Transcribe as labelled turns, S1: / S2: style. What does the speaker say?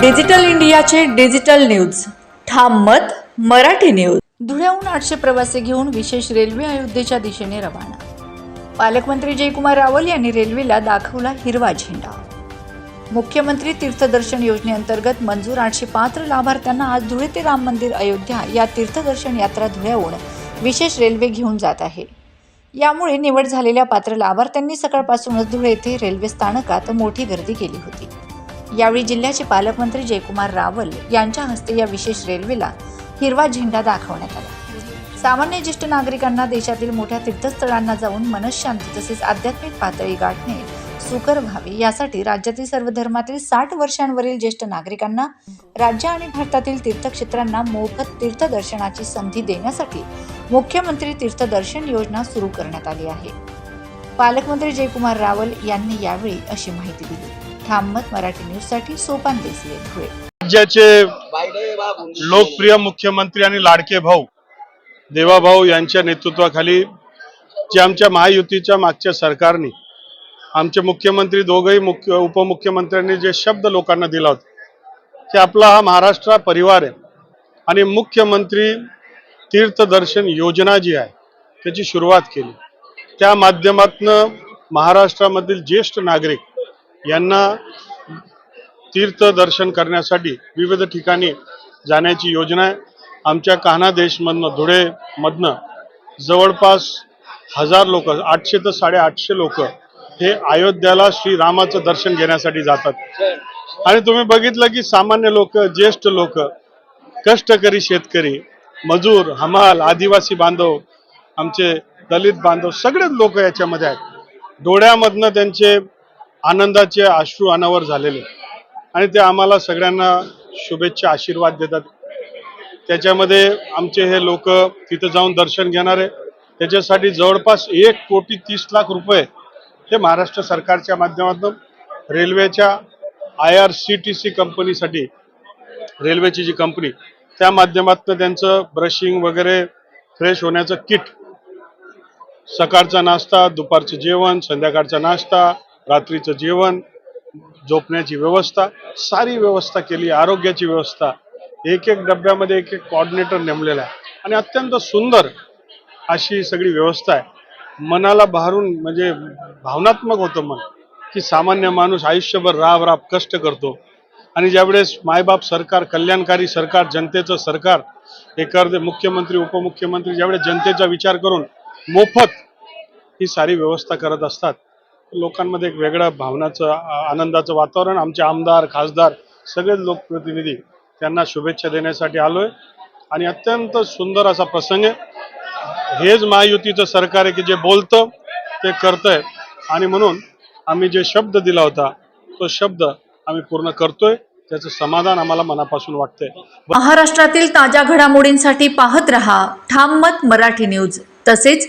S1: Digital इंडियाचे digital news. ठाम मत मराठी न्यूज. धुळ्याहून आठशे प्रवासी घेऊन विशेष रेल्वे अयोध्येच्या दिशेने रवाना. पालकमंत्री जयकुमार रावल यांनी रेल्वेला दाखवला हिरवा झेंडा. मुख्यमंत्री तीर्थदर्शन योजनेअंतर्गत मंजूर आठशे पात्र लाभार्थ्यांना आज धुळे ते राम मंदिर अयोध्या या तीर्थदर्शन यात्रा धुळ्याहून विशेष रेल्वे घेऊन जात आहे. यामुळे निवड झालेल्या पात्र लाभार्थ्यांनी सकाळपासूनच धुळे येथे रेल्वे स्थानकात मोठी गर्दी केली होती. यावेळी जिल्ह्याचे पालकमंत्री जयकुमार रावल यांच्या हस्ते या विशेष रेल्वेला हिरवा झेंडा दाखवण्यात आला. सामान्य ज्येष्ठ नागरिकांना देशातील मोठ्या तीर्थस्थळांना जाऊन मनशांती तसेच आध्यात्मिक पातळी गाठणे सुकर व्हावे यासाठी राज्यातील सर्व धर्मातील साठ वर्षांवरील ज्येष्ठ नागरिकांना राज्य आणि भारतातील तीर्थक्षेत्रांना मोफत तीर्थदर्शनाची संधी देण्यासाठी मुख्यमंत्री तीर्थदर्शन योजना सुरू करण्यात आली आहे. पालकमंत्री जयकुमार रावल यांनी यावेळी अशी माहिती दिली. ठाम मराठी न्यूजसाठी सोपान देसले धुळे.
S2: राज्याचे लोकप्रिय मुख्यमंत्री आणि लाडके भाऊ देवाभाऊ यांच्या नेतृत्वाखाली जे आमच्या महायुतीच्या मागच्या सरकारने आमचे मुख्यमंत्री दोघंही मुख्य उपमुख्यमंत्र्यांनी जे शब्द लोकांना दिला होता की आपला हा महाराष्ट्र परिवार आहे आणि मुख्यमंत्री तीर्थदर्शन योजना जी आहे त्याची सुरुवात केली. त्या माध्यमातनं महाराष्ट्रामधील ज्येष्ठ नागरिक यांना तीर्थ दर्शन करण्यासाठी विविध ठिकाणी जाण्याची योजना आहे. आमच्या कान्हा देशमधनं धुळेमधनं जवळपास हजार लोक आठशे ते साडेआठशे लोक हे अयोध्याला श्रीरामाचं दर्शन घेण्यासाठी जातात. आणि तुम्ही बघितलं की सामान्य लोक ज्येष्ठ लोक कष्टकरी शेतकरी मजूर हमाल आदिवासी बांधव आमचे दलित बांधव सगळेच लोक याच्यामध्ये आहेत. डोळ्यामधनं त्यांचे आनंदाचे अश्रू अनावर झालेले. आणि ते आम्हाला सगळ्यांना शुभेच्छा आशीर्वाद देतात. त्याच्यामध्ये आमचे हे लोक तिथं जाऊन दर्शन घेणारे. त्याच्यासाठी जवळपास एक कोटी तीस लाख रुपये हे महाराष्ट्र सरकारच्या माध्यमातून रेल्वेच्या I R C T C कंपनीसाठी रेल्वेची जी कंपनी त्या माध्यमातून त्यांचं ब्रशिंग वगैरे फ्रेश होण्याचं किट सकाळचा नाश्ता दुपारचं जेवण संध्याकाळचा नाश्ता रात्रीचं जेवण झोपण्याची व्यवस्था सारी व्यवस्था केली आरोग्याची व्यवस्था. एक एक डब्यामध्ये एक एक कॉर्डिनेटर नेमलेला आहे. आणि अत्यंत सुंदर अशी सगळी व्यवस्था आहे. मनाला भारून म्हणजे भावनात्मक होतं मन की सामान्य माणूस आयुष्यभर राब राब कष्ट करतो. आणि ज्यावेळेस मायबाप सरकार कल्याणकारी सरकार जनतेचं सरकार एखादे मुख्यमंत्री उपमुख्यमंत्री ज्यावेळेस जनतेचा विचार करून मोफत ही सारी व्यवस्था करत असतात लोकांमध्ये एक वेगळं भावनाचं आनंदाचं वातावरण आमचे आमदार खासदार सगळे लोकप्रतिनिधी त्यांना शुभेच्छा देण्यासाठी आलो आहे आणि अत्यंत सुंदर असा प्रसंग आहे. हेच महायुतीचं सरकार आहे की जे बोलतं ते करतंय. आणि म्हणून आम्ही जे शब्द दिला होता तो शब्द आम्ही पूर्ण करतोय. त्याचं समाधान आम्हाला मनापासून वाटतंय.
S1: महाराष्ट्रातील ताज्या घडामोडींसाठी पाहत रहा. ठाम मत मराठी न्यूज. तसेच